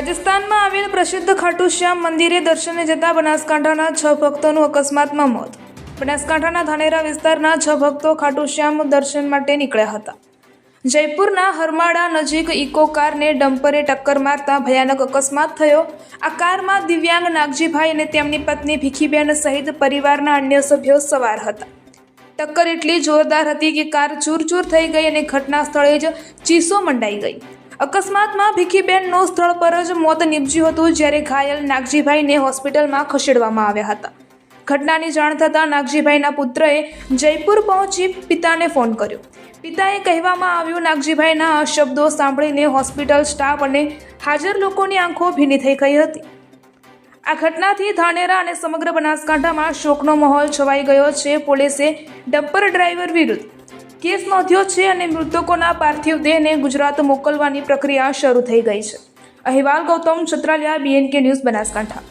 રાજસ્થાનમાં આવેલ પ્રસિદ્ધ ખાટુ શ્યામ મંદિરે દર્શને જતા બનાસકાંઠાના છ ભક્તોનું અકસ્માતમાં મોત. બનાસકાંઠાના ધાનેરા વિસ્તારના છ ભક્તો ખાટુ શ્યામ દર્શન માટે નીકળ્યા હતા. જયપુરના હરમાળા નજીક ઇકો કારને ડમ્પરે ટક્કર મારતા ભયાનક અકસ્માત થયો. આ કારમાં દિવ્યાંગ નાગજીભાઈ અને તેમની પત્ની ભીખીબેન સહિત પરિવારના અન્ય સભ્યો સવાર હતા. ટક્કર એટલી જોરદાર હતી કે કાર ચૂરચૂર થઈ ગઈ અને ઘટના સ્થળે જ ચીસો મંડાઈ ગઈ. અકસ્માતમાં ભીખીબેનનું સ્થળ પર જ મોત નીપજ્યું હતું, જ્યારે ઘાયલ નાગજીભાઈને હોસ્પિટલમાં ખસેડવામાં આવ્યા હતા. ઘટનાની જાણ થતાં નાગજીભાઈના પુત્રએ જયપુર પહોંચી પિતાને ફોન કર્યો. પિતાએ કહેવામાં આવ્યું, નાગજીભાઈના શબ્દો સાંભળીને હોસ્પિટલ સ્ટાફ અને હાજર લોકોની આંખો ભીની થઈ ગઈ હતી. આ ઘટનાથી ધાનેરા અને સમગ્ર બનાસકાંઠામાં શોકનો માહોલ છવાઈ ગયો છે. પોલીસે ડમ્પર ડ્રાઈવર વિરુદ્ધ કેસ નોંધ્યો છે અને મૃતકોના પાર્થિવ દેહને ગુજરાત મોકલવાની પ્રક્રિયા શરૂ થઈ ગઈ છે. અહેવાલ ગૌતમ છત્રાલિયા બીએનકે ન્યૂઝ બનાસકાંઠા.